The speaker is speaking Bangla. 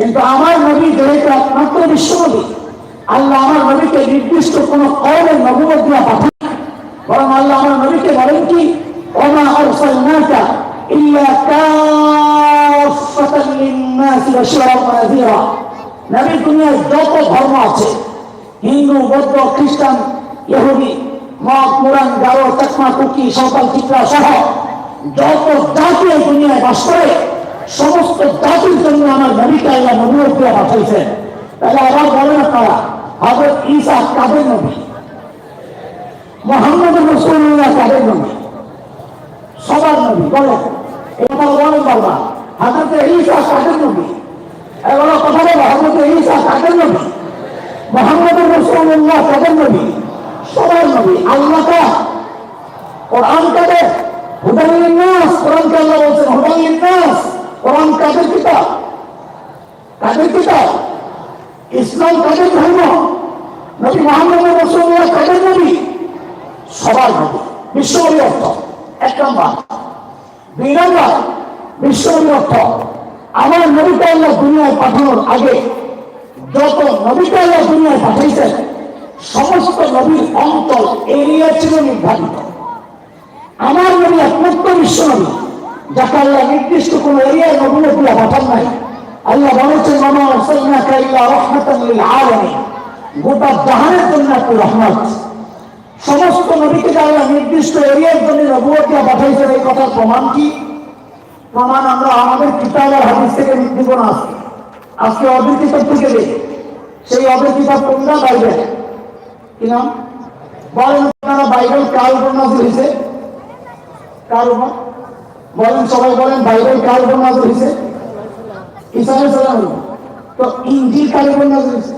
কিন্তু আমার নবী যেহেতু একমাত্র বিশ্বনবী, আল্লাহ আমার নবীকে নির্দিষ্ট কোন কমের নবুয় দিয়া পাঠান বরং আল্লাহ আমার নবীকে বলেন কি, ওমা আরসালনাকা ইল্লা কাফাতান লিন-নাসি বাশীরান ওয়া নাযীরা। নবী দুনিয়ায় যত ধর্ম আছে, হিন্দু, বৌদ্ধ, খ্রিস্টান, ইহুদি, মগ, মুরান, গারো, চাকমা, কুকি, সাঁওতাল চিত্রা সহ যত জাতি দুনিয়ায় বাস করে সমস্ত জাতির জন্য আমার নবীকে আল্লাহ নবুয়ত দিয়ে পাঠাইছেন তাহলে আবার বলে না তারা হজরত ঈসা কাদের নবী? মোহাম্মদ রসুল্লাহ কাদের নবী? সবার নবী, বলো। এটা বলেন বাবা হাজরত ঈসা কাদের নবী? এবার কথা বলো হাজরত ঈসা কাদের নবী? মোহাম্মদ রসুল্লাহ কাদের নবী? সবার নবী, আল্লাহ কা? কোরআন কাদের? হুদালিন নাস কোরআনকে আল্লাহ বলছেন হুদালিন নাস। কোরআন কাদের কিতাব? কাদের কিতাব? ইসলাম কাদের ধর্ম? নবী মোহাম্মদ রসুল্লাহ কাদের নবী? সবার নবী। বিশ্বনবী অর্থ। এক নম্বর। দুই নম্বর, বিশ্বনবী অর্থ। আমার নবীকে আল্লাহ দুনিয়ায় পাঠানোর আগে যত নবীকে আল্লাহ দুনিয়ায় পাঠাইছেন, সমস্ত নবীর অন্তর এরিয়া ছিল নির্ধারিত। আমার নবী একমাত্র যাকে আল্লাহ নির্দিষ্ট কোন এরিয়ায় নবীনে দিয়ে পাঠান নাই, আল্লাহ বলেছেন, মামা আরসালনাকা ইল্লা রাহমাতান লিল গোটা জাহানের জন্য একটি রহমত। সমস্ত নবীকে আল্লাহ নির্দিষ্ট এরিয়ার জন্য নবুয়ত দিয়ে পাঠাইছেন, এই কথার প্রমাণ কি? প্রমাণ আমরা আমাদের কিতাব আর হাদিস থেকে দিব না আজকে। আজকে অদের কিতাব থেকে দেখি সেই অদের কিতাব কোনটা বাইবেল কি নাম? বলেন, আপনারা বাইবেল কার উপর নাজিল হয়েছে কার উপর? বলেন সবাই বলেন, বাইবেল কার উপর নাজিল হয়েছে ইসা আলাইহিস সালাম তো ইঞ্জিল কার উপর নাজিল হয়েছে